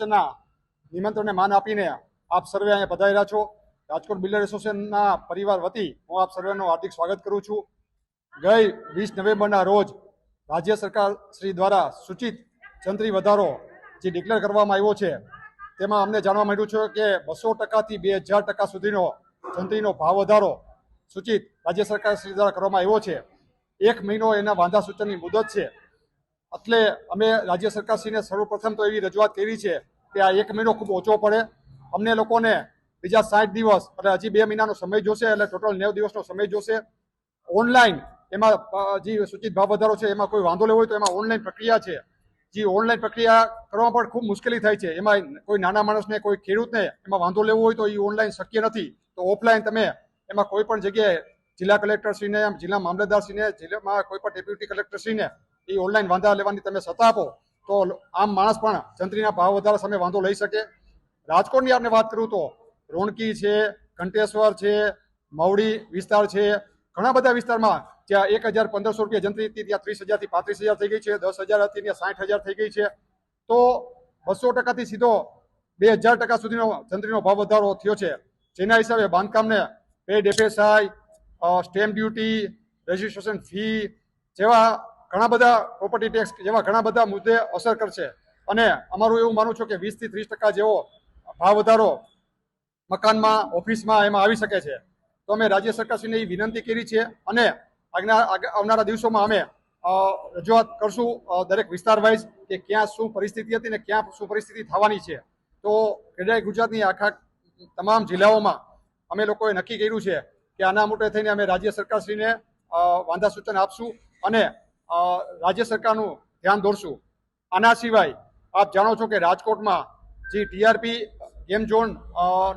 ના, નિમંત્રણને માન આપીને આપ સર્વે અહીંયા પધાર્યા છો. રાજકોટ બિલ્ડર એસોસિએશનના પરિવાર વતી હું આપ સર્વેનું હાર્દિક સ્વાગત કરું છું. ગઈ વીસ નવેમ્બરના રોજ રાજ્ય સરકાર શ્રી દ્વારા સૂચિત જંત્રી વધારો જે ડિક્લેર કરવામાં આવ્યો છે, તેમાં અમને જાણવા મળ્યું છે કે બસો ટકાથી બે હજાર ટકા સુધીનો જંત્રીનો ભાવ વધારો સૂચિત રાજ્ય સરકાર શ્રી દ્વારા કરવામાં આવ્યો છે. એક મહિનો એના વાંધા સૂચનની મુદત છે. એટલે અમે રાજ્ય સરકારશ્રીને સર્વપ્રથમ તો એવી રજૂઆત કરી છે કે આ એક મહિનો ખૂબ ઓછો પડે. અમને લોકોને બીજા સાઠ દિવસ એટલે હજી બે મહિનાનો સમય જોશે એટલે ટોટલ નેવ દિવસનો સમય જોશે. ઓનલાઈન એમાં જે સૂચિત ભાવ વધારો છે એમાં કોઈ વાંધો લેવો હોય તો એમાં ઓનલાઈન પ્રક્રિયા છે. જે ઓનલાઈન પ્રક્રિયા કરવામાં પણ ખૂબ મુશ્કેલી થાય છે. એમાં કોઈ નાના માણસને, કોઈ ખેડૂતને એમાં વાંધો લેવો હોય તો એ ઓનલાઈન શક્ય નથી. તો ઓફલાઈન તમે એમાં કોઈ પણ જગ્યાએ જિલ્લા કલેક્ટરશ્રીને, જિલ્લા મામલતદારશ્રીને, જિલ્લામાં કોઈ પણ ડેપ્યુટી કલેક્ટરશ્રીને એ ઓનલાઈન વાંધા લેવાની તમે સત્તા આપો, તો આમ માણસ પણ જંત્રીના ભાવ વધારા સામે વાંધો લઈ શકે. રાજકોટની આપણે વાત કરું તો, રોણકી છે કંટેશ્વર છે, મવડી વિસ્તાર છે, ઘણા બધા વિસ્તારમાં જ્યાં એક હજાર પંદરસો રૂપિયા જંત્રી હતી, ત્યાં ત્રીસ હજારથી પાંત્રીસ હજાર થઈ ગઈ છે, દસ હજાર હતી, ત્યાં સાઠ હજાર થઈ ગઈ છે. તો બસો ટકાથી સીધો બે હજાર ટકા સુધીનો જંત્રીનો ભાવ વધારો થયો છે. જેના હિસાબે બાંધકામને paid FSI stamp duty registration fee જેવા ઘણા બધા પ્રોપર્ટી ટેક્સ જેવા ઘણા બધા મુદ્દે અસર કરશે. અને અમારું એવું માનવું છું કે વીસથી ત્રીસ ટકા જેવો ભાવ વધારો મકાનમાં, ઓફિસમાં એમાં આવી શકે છે. તો અમે રાજ્ય સરકારશ્રીને એ વિનંતી કરી છે અને આવનારા દિવસોમાં અમે રજૂઆત કરશું દરેક વિસ્તાર વાઇઝ કે ક્યાં શું પરિસ્થિતિ હતી ને ક્યાં શું પરિસ્થિતિ થવાની છે. તો ક્રેડાઈ ગુજરાતની આખા તમામ જિલ્લાઓમાં અમે લોકોએ નક્કી કર્યું છે કે આના મોટે થઈને અમે રાજ્ય સરકારશ્રીને વાંધા સૂચન આપશું અને રાજ્ય સરકારનું ધ્યાન દોરશું. આના સિવાય આપ જાણો છો કે રાજકોટમાં જે ટીઆરપી ગેમ ઝોન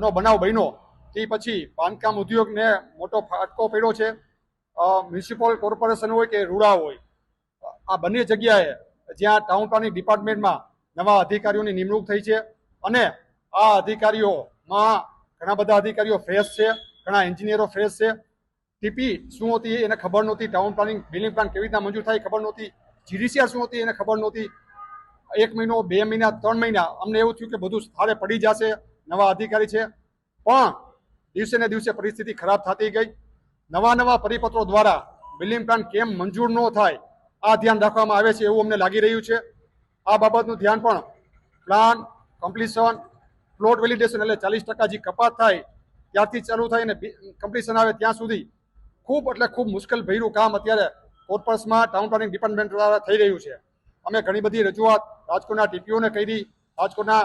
નો બનાવ બન્યો, તે પછી બાંધકામ ઉદ્યોગને મોટો ફાટકો પડ્યો છે. મ્યુનિસિપલ કોર્પોરેશન હોય કે રૂડા હોય, આ બંને જગ્યાએ જ્યાં ટાઉન પ્લાનિંગ ડિપાર્ટમેન્ટમાં નવા અધિકારીઓની નિમણૂક થઈ છે અને આ અધિકારીઓમાં ઘણા બધા અધિકારીઓ ફ્રેશ છે, ઘણા એન્જિનિયરો ફ્રેશ છે. ટીપી શું હતી એને ખબર નહોતી, ટાઉન પ્લાનિંગ બિલ્ડિંગ પ્લાન કેવી રીતના મંજૂર થાય ખબર નહોતી, જીડીસીઆર શું હતી એને ખબર નહોતી. એક મહિનો, બે મહિના, ત્રણ મહિના, અમને એવું થયું કે બધું સ્થળે પડી જશે, નવા અધિકારી છે. પણ દિવસે ને દિવસે પરિસ્થિતિ ખરાબ થતી ગઈ. નવા નવા પરિપત્રો દ્વારા બિલ્ડિંગ પ્લાન કેમ મંજૂર ન થાય, આ ધ્યાન રાખવામાં આવે છે એવું અમને લાગી રહ્યું છે. આ બાબતનું ધ્યાન પણ પ્લાન કમ્પ્લીશન પ્લોટ વેલિડેશન એટલે ચાલીસ ટકા જે કપાત થાય ત્યારથી ચાલુ થાય અને કમ્પ્લીશન આવે ત્યાં સુધી ખૂબ એટલે ખૂબ મુશ્કેલ ભર્યું કામ અત્યારે કોર્પસમાં ટાઉન પ્લાનિંગ ડિપાર્ટમેન્ટ દ્વારા થઈ રહ્યું છે. અમે ઘણી બધી રજૂઆત રાજકોટના ટીપીઓને કરી, રાજકોટના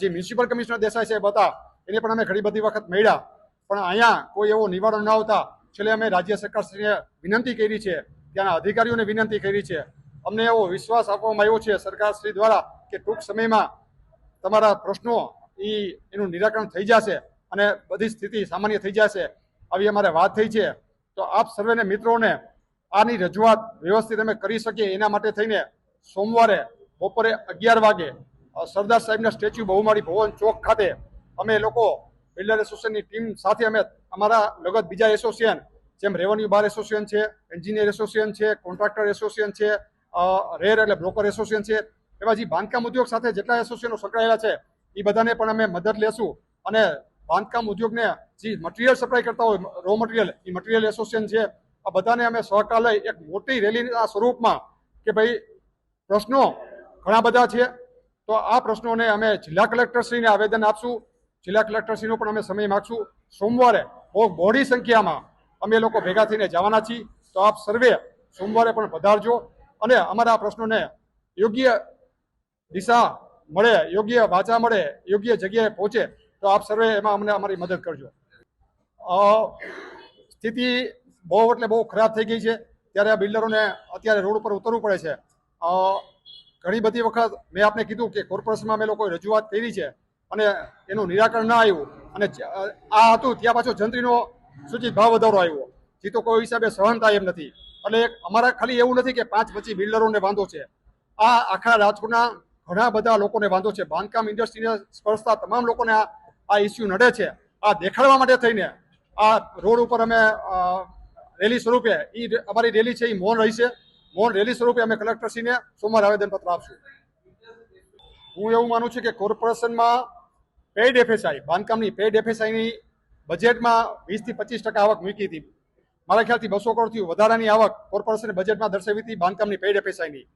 જે મ્યુનિસિપલ કમિશનર દેસાઈ સાહેબ હતા, એને પણ અમે ઘણી બધી વખત મળ્યા. પણ અહીંયા કોઈ એવો નિવારણ ન આવતા. છેલ્લે અમે રાજ્ય સરકારશ્રીને વિનંતી કરી છે ત્યાંના અધિકારીઓને વિનંતી કરી છે. અમને એવો વિશ્વાસ આપવામાં આવ્યો છે સરકારશ્રી દ્વારા કે ટૂંક સમયમાં તમારા પ્રશ્નો એ એનું નિરાકરણ થઈ જશે અને બધી સ્થિતિ સામાન્ય થઈ જશે. આવી અમારે વાત થઈ છે. તો આપ સર્વેને મિત્રોને આની રજૂઆત વ્યવસ્થિત અમે કરી શકીએ એના માટે થઈને સોમવારે બપોરે અગિયાર વાગે સરદાર સાહેબના સ્ટેચ્યુ બહુમાળી ભવન ચોક ખાતે અમે લોકો બિલ્ડર એસોસિએશનની ટીમ સાથે અમે અમારા લગત બીજા એસોસિએશન જેમ રેવન્યુ બાર એસોસિએશન છે, એન્જિનિયર એસોસિએશન છે, કોન્ટ્રાક્ટર એસોસિએશન છે રેર એટલે બ્રોકર એસોસિએશન છે એવા જે બાંધકામ ઉદ્યોગ સાથે જેટલા એસોસિએશનો સંકળાયેલા છે, એ બધાને પણ અમે મદદ લેશું અને બાંધકામ ઉદ્યોગને જે મટીરિયલ સપ્લાય કરતા હોય રો મટીરિયલ એ મટીરિયલ એસોસિએશન છે, આ બધાને અમે સહકાર લઈ એક મોટી રેલીના સ્વરૂપમાં કે ભાઈ પ્રશ્નો ઘણા બધા છે. તો આ પ્રશ્નોને અમે જિલ્લા કલેક્ટરશ્રીને આવેદન આપશું. જિલ્લા કલેક્ટરશ્રીનો પણ અમે સમય માગશું. સોમવારે બહુ મોડી સંખ્યામાં અમે લોકો ભેગા થઈને જવાના છીએ. તો આપ સર્વે સોમવારે પણ પધારજો અને અમારા પ્રશ્નોને યોગ્ય દિશા મળે, યોગ્ય વાચા મળે, યોગ્ય જગ્યાએ પહોંચે તો આપ સર્વે એમાં અમને અમારી મદદ કરજો. સ્થિતિ બહુ એટલે બહુ ખરાબ થઈ ગઈ છે. ત્યારે આ બિલ્ડરોને અત્યારે રોડ ઉપર ઉતરવું પડે છે. ઘણી બધી વખત મેં આપને કીધું કે કોર્પોરેશનમાં અમે લોકોએ રજૂઆત કરી છે અને એનું નિરાકરણ ના આવ્યું. અને આ હતું, ત્યાં પાછો જંત્રીનો સૂચિત ભાવ વધારો આવ્યો. જે તો કોઈ હિસાબે સહન થાય એમ નથી. એટલે અમારા ખાલી એવું નથી કે પાંચ પચીસ બિલ્ડરોને વાંધો છે. આ આખા રાજકોટના ઘણા બધા લોકોને વાંધો છે. બાંધકામ ઇન્ડસ્ટ્રીને સ્પર્શતા તમામ લોકોને આ આ ઇસ્યુ નડે છે, આ દેખાડવા માટે થઈને આ રોડ ઉપર અમે રેલી સ્વરૂપે એ અમારી રેલી છે એ મૌન રહી છે મૌન રેલી સ્વરૂપે અમે કલેક્ટરશ્રીને સોમવારે આવેદનપત્ર આપશું. હું એવું માનું છું કે કોર્પોરેશનમાં પેઇડ એફએસઆઈ બાંધકામની પેડ એફએસઆઈની બજેટમાં વીસથી પચીસ ટકા આવક મૂકી હતી. મારા ખ્યાલથી બસો કરોડથી વધારાની આવક કોર્પોરેશને બજેટમાં દર્શાવી હતી બાંધકામની પેડ એફએસઆઈની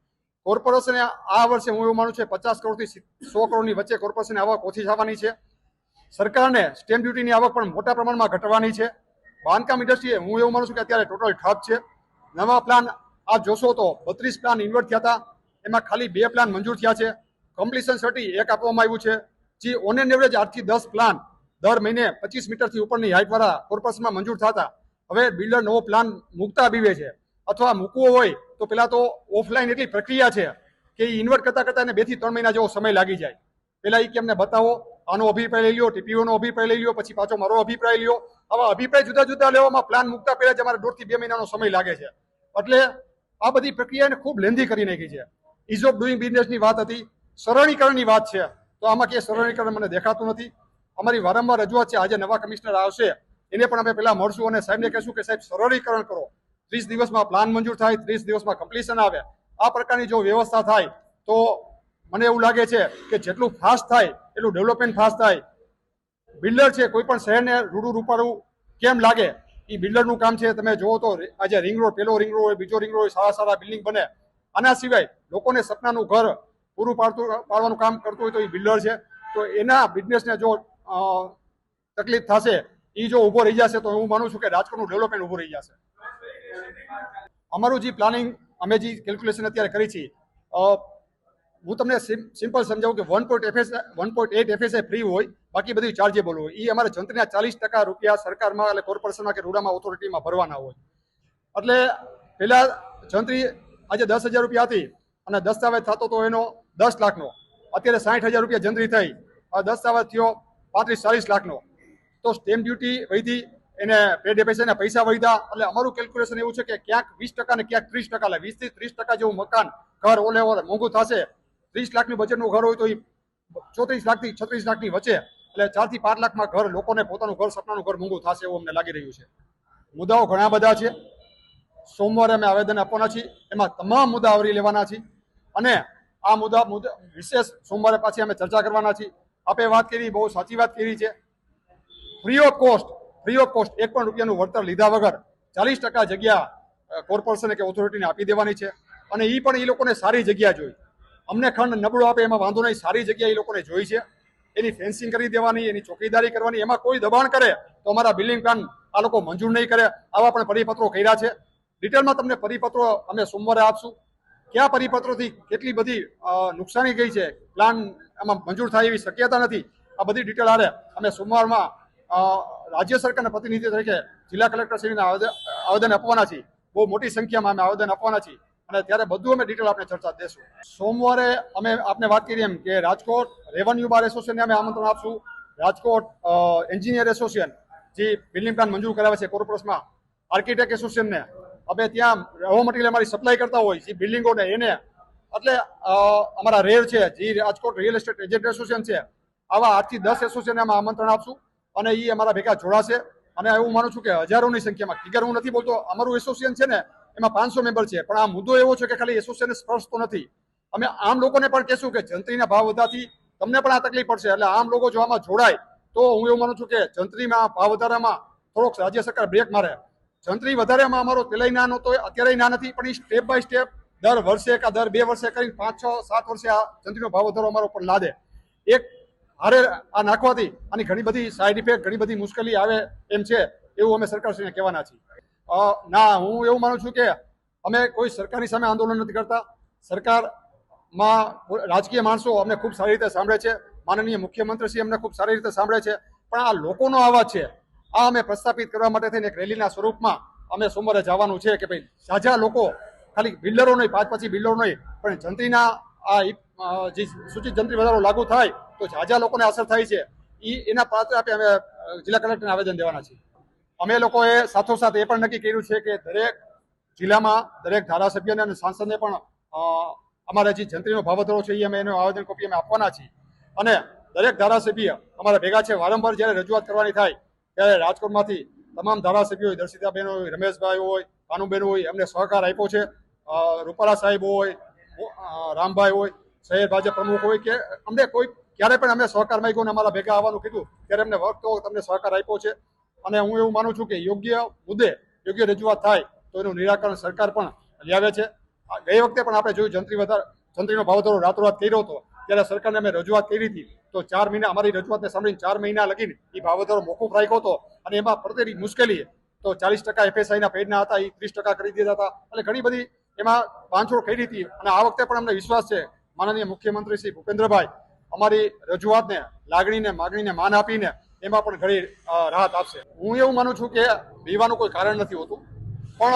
કોર્પોરેશને આ વર્ષે હું એવું માનું છું પચાસ કરોડથી સો કરોડની વચ્ચે કોર્પોરેશનની આવક ઓછી થવાની છે. સરકારને સ્ટેમ્પ ડ્યુટીની આવક પણ મોટા પ્રમાણમાં ઘટવાની છે. બાંધકામ ઇન્ડસ્ટ્રીએ હું એવું માનું છું કે અત્યારે ટોટલ ઠપ છે. નવા પ્લાન આ જોશો તો બત્રીસ પ્લાન ઇન્વર્ટ થયા હતા. એમાં ખાલી બે પ્લાન મંજૂર થયા છે. કમ્પ્લીશન સર્ટી એક આપવામાં આવ્યું છે. જે ઓન એન એવરેજ આઠથી દસ પ્લાન દર મહિને પચીસ મીટરથી ઉપરની હાઇટવાળા કોર્પસમાં મંજૂર થતા હવે બિલ્ડર નવો પ્લાન મૂકતા બીવે છે. અથવા મૂકવો હોય તો પહેલાં તો ઓફલાઈન એટલી પ્રક્રિયા છે કે ઇન્વર્ટ કરતાં કરતાં એને બેથી ત્રણ મહિના જેવો સમય લાગી જાય. પહેલાં એ કે અમને બતાવો. આનો અભિપ્રાય લઈ લ્યો, ટીપીઓનો અભિપ્રાય લઈ લ્યો, પછી પાછો મારો અભિપ્રાય લ્યો. આવા અભિપ્રાય જુદા જુદા લેવામાં પ્લાન મૂકતા પહેલા જ અમારે દોઢથી બે મહિનાનો સમય લાગે છે. એટલે આ બધી પ્રક્રિયાને ખૂબ લેન્ધી કરી નાખી છે. ઇઝ ઓફ ડુઈંગ બિઝનેસની વાત હતી. સરળીકરણની વાત છે. તો આમાં ક્યાંય સરળીકરણ મને દેખાતું નથી. અમારી વારંવાર રજૂઆત છે, આજે નવા કમિશનર આવશે. એને પણ અમે પહેલા મળશું અને સાહેબને કહેશું કે સાહેબ, સરળીકરણ કરો. ત્રીસ દિવસમાં પ્લાન મંજૂર થાય, ત્રીસ દિવસમાં કમ્પ્લીશન આવે. આ પ્રકારની જો વ્યવસ્થા થાય, તો મને એવું લાગે છે કે જેટલું ફાસ્ટ થાય એટલું ડેવલપમેન્ટ ફાસ્ટ થાય. બિલ્ડર છે કોઈ પણ શહેરને રૂડું રૂપાળું કેમ લાગે? એ બિલ્ડરનું કામ છે તમે જુઓ તો આજે રિંગ રોડ પેલો રિંગ રોડ હોય બીજો રિંગ રોડ હોય સારા સારા બિલ્ડિંગ બને. આના સિવાય લોકોને સપનાનું ઘર પૂરું પાડતું પાડવાનું કામ કરતું હોય તો એ બિલ્ડર છે. તો એના બિઝનેસને જો તકલીફ થશે એ જો ઊભો રહી જશે તો હું માનું છું કે રાજકોટનું ડેવલપમેન્ટ ઊભું રહી જશે. અમારું જે પ્લાનિંગ અમે જે કેલ્ક્યુલેશન અત્યારે કરી છે અ, હું તમને સિમ્પલ સમજાવું કે one point FS one point eight FSI free હોય, બાકી બધું ચાર્જેબલ હોય. એ અમારે જંત્રીના ચાલીસ ટકા રૂપિયા સરકારમાં એટલે કોર્પોરેશનમાં કે રૂડામાં ઓથોરિટીમાં ભરવાના હોય. એટલે પહેલાં જંત્રી આજે દસ હજાર રૂપિયા હતી અને દસ્તાવેજ થતો તો એનો દસ લાખનો. અત્યારે સાઠ હજાર રૂપિયા જંત્રી થઈ. આ દસ્તાવેજ થયો પાંત્રીસ, ચાલીસ લાખનો. તો સ્ટેમ્પ ડ્યુટી વધી એને પેડ એફએસઆઈના પૈસા વધ્યા એટલે અમારું કેલ્ક્યુલેશન એવું છે કે ક્યાંક વીસ ટકા ને ક્યાંક ત્રીસ ટકા. લે વીસથી ત્રીસ ટકા જેવું મકાન, ઘર ઓલે ઓલે મોંઘું થશે. ત્રીસ લાખની બજેટનું ઘર હોય તો એ ચોત્રીસ લાખથી છત્રીસ લાખની વચ્ચે, એટલે ચારથી પાંચ લાખમાં ઘર લોકોને પોતાનું ઘર, સપનાનું ઘર મોંઘું થશે એવું અમને લાગી રહ્યું છે. મુદ્દાઓ ઘણા બધા છે. સોમવારે અમે આવેદન આપવાના છીએ. એમાં તમામ મુદ્દા આવરી લેવાના છીએ. અને આ મુદ્દા વિશેષ સોમવારે પાછી અમે ચર્ચા કરવાના છીએ. આપે વાત કરી, બહુ સાચી વાત કરી છે. Free of cost free of cost એક પણ રૂપિયાનું વળતર લીધા વગર ચાલીસ ટકા જગ્યા કોર્પોરેશને કે ઓથોરિટીને આપી દેવાની છે. અને એ પણ એ લોકોને સારી જગ્યા જોઈ. અમને ખંડ નબળો આપે એમાં વાંધો નહીં. સારી જગ્યા એ લોકોને જોઈ છે. એની ફેન્સિંગ કરી દેવાની, એની ચોકીદારી કરવાની, એમાં કોઈ દબાણ કરે તો અમારા બિલ્ડિંગ પ્લાન આ લોકો મંજૂર નહીં કરે. આવા પણ પરિપત્રો કર્યા છે. ડિટેલમાં તમને પરિપત્રો અમે સોમવારે આપશું. કયા પરિપત્રોથી કેટલી બધી નુકસાની ગઈ છે પ્લાન આમાં મંજૂર થાય એવી શક્યતા નથી. આ બધી ડિટેલ આરે અમે સોમવારમાં રાજ્ય સરકારના પ્રતિનિધિ તરીકે જિલ્લા કલેક્ટર શ્રીને આવેદન આપવાના છીએ. બહુ મોટી સંખ્યામાં અમે આવેદન આપવાના છીએ. અને ત્યારે બધું અમે ડિટેલ આપણે ચર્ચા દેશું. સોમવારે અમે આપને વાત કરી એમ કે રાજકોટ રેવન્યુ બાર એસોસિએશનને અમે આમંત્રણ આપશું. રાજકોટ એન્જિનિયર એસોસિએશન જે બિલ્ડિંગ પ્લાન મંજૂર કરાવે છે કોર્પોરેશનમાં આર્કિટેક્ટ એસોસિએશનને અમે ત્યાં રો મટીરિયલ અમારી સપ્લાય કરતા હોય, જે બિલ્ડિંગોને એને. એટલે અમારા રેર છે, જે Rajkot real estate agent association છે, આવા આઠથી દસ એસોસિએશનને અમે આમંત્રણ આપશું. અને એ અમારા ભેગા જોડાશે. અને હું માનું છું કે હજારોની સંખ્યામાં ફિગર હું નથી બોલતો, અમારું એસોસિએશન છે ને એમાં પાંચસો મેમ્બર છે. પણ આ મુદ્દો એવો છે કે ખાલી એસોસિએશનને સ્પર્શતો નથી. અમે આમ લોકોને પણ કહેશું કે જંત્રીના ભાવ વધારથી તમને પણ આ તકલીફ પડશે. એટલે આમ લોકો જો આમાં જોડાય, તો હું એવું માનું છું કે જંત્રીમાં ભાવ વધારામાં થોડોક રાજ્ય સરકાર બ્રેક મારે. જંત્રી વધારેમાં અમારો પહેલાંય ના નહોતો અત્યારે ના નથી, પણ એ સ્ટેપ બાય સ્ટેપ દર વર્ષે કે દર બે વર્ષે કરીને પાંચ, છ, સાત વર્ષે આ જંત્રીનો ભાવ વધારો અમારો પણ લાદે. એક હારે આ નાખવાથી આની ઘણી બધી સાઈડ ઇફેક્ટ ઘણી બધી મુશ્કેલી આવે એમ છે, એવું અમે સરકારશ્રીને કહેવાના છીએ. ના, હું એવું માનું છું કે અમે કોઈ સરકારની સામે આંદોલન નથી કરતા. સરકારમાં રાજકીય માણસો અમને ખૂબ સારી રીતે સાંભળે છે. માનનીય મુખ્યમંત્રીશ્રી અમને ખૂબ સારી રીતે સાંભળે છે. પણ આ લોકોનો અવાજ છે, આ અમે પ્રસ્થાપિત કરવા માટે થઈને એક રેલીના સ્વરૂપમાં અમે સોમવારે જવાનું છે કે ભાઈ, સાજા લોકો, ખાલી બિલ્ડરો નહીં, પાંચ પછી બિલ્ડરો નહીં, પણ જંત્રીના આ જે સૂચિત જંત્રી વધારો લાગુ થાય, તો જાજા લોકોને અસર થાય છે. એ એના પાત્ર આપી અમે જિલ્લા કલેક્ટરને આવેદન દેવાના છીએ અમે લોકોએ સાથોસાથ એ પણ નક્કી કર્યું છે કે દરેક જિલ્લામાં દરેક ધારાસભ્યને અને સાંસદને પણ અમારા જે જંત્રીનો ભાવતરો વધારો છે એ અમે એનું આવેદન કોપી અમે આપવાના છીએ. અને દરેક ધારાસભ્ય અમારા ભેગા છે, વારંવાર જ્યારે રજૂઆત કરવાની થાય, ત્યારે રાજકોટમાંથી તમામ ધારાસભ્યો હોય, દર્શિતાબેન હોય, રમેશભાઈ હોય કાનુબેન હોય, એમને સહકાર આપ્યો છે. રૂપાલા સાહેબ હોય રામભાઈ હોય, શહેર ભાજપ પ્રમુખ હોય કે અમને કોઈ, ક્યારે પણ અમે સહકાર માંગ્યો ને અમારા ભેગા આવવાનું કીધું, ત્યારે અમને વખતો તમને સહકાર આપ્યો છે. અને હું એવું માનું છું કે યોગ્ય મુદ્દે યોગ્ય રજૂઆત થાય તો એનું નિરાકરણ સરકાર પણ લાવે છે. ગઈ વખતે પણ આપણે જોયું જંત્રી વધારે, જંત્રીનો ભાવ વધારો રાતોરાત કર્યો હતો. ત્યારે સરકારને અમે રજૂઆત કરી હતી. તો ચાર મહિના, અમારી રજૂઆતને સાંભળીને ચાર મહિના લગીને એ ભાવ વધારો મોકૂફ રાખ્યો હતો. અને એમાં પડતેલી મુશ્કેલી તો ચાલીસ ટકા એફએસઆઈના પેડના હતા એ ત્રીસ ટકા કરી દીધા હતા. એટલે ઘણી બધી એમાં બાંધછોડ કરી હતી. અને આ વખતે પણ અમને વિશ્વાસ છે. માનનીય મુખ્યમંત્રી શ્રી ભૂપેન્દ્રભાઈ અમારી રજૂઆતને, લાગણીને, માગણીને માન આપીને એમાં પણ ઘણી રાહત આપશે. હું એવું માનું છું કે બીવાનું કોઈ કારણ નથી હોતું. પણ,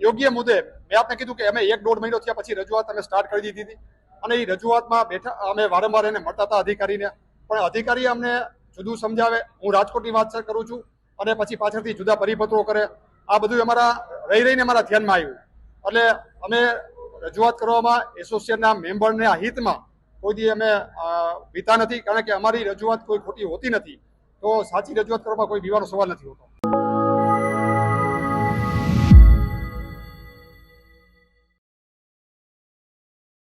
યોગ્ય મુદ્દે મેં આપને કીધું કે અમે એક દોઢ મહિનો થયા પછી રજૂઆત અમે સ્ટાર્ટ કરી દીધી હતી. અને એ રજૂઆતમાં બેઠા, અમે વારંવાર એને મળતા હતા અધિકારીને. પણ અધિકારી અમને જુદું સમજાવે. હું રાજકોટની વાત કરું છું. અને પછી પાછળથી જુદા પરિપત્રો કરે. આ બધું અમારા, રહી રહીને અમારા ધ્યાનમાં આવ્યું. એટલે અમે રજૂઆત કરવામાં એસોસિએશનના મેમ્બરના હિતમાં કોઈ દી અમે અ, નથી. કારણ કે અમારી રજૂઆત કોઈ ખોટી હોતી નથી. તો સાચી રજૂઆત કરવામાં કોઈ બીવાનો સવાલ નથી હોતો.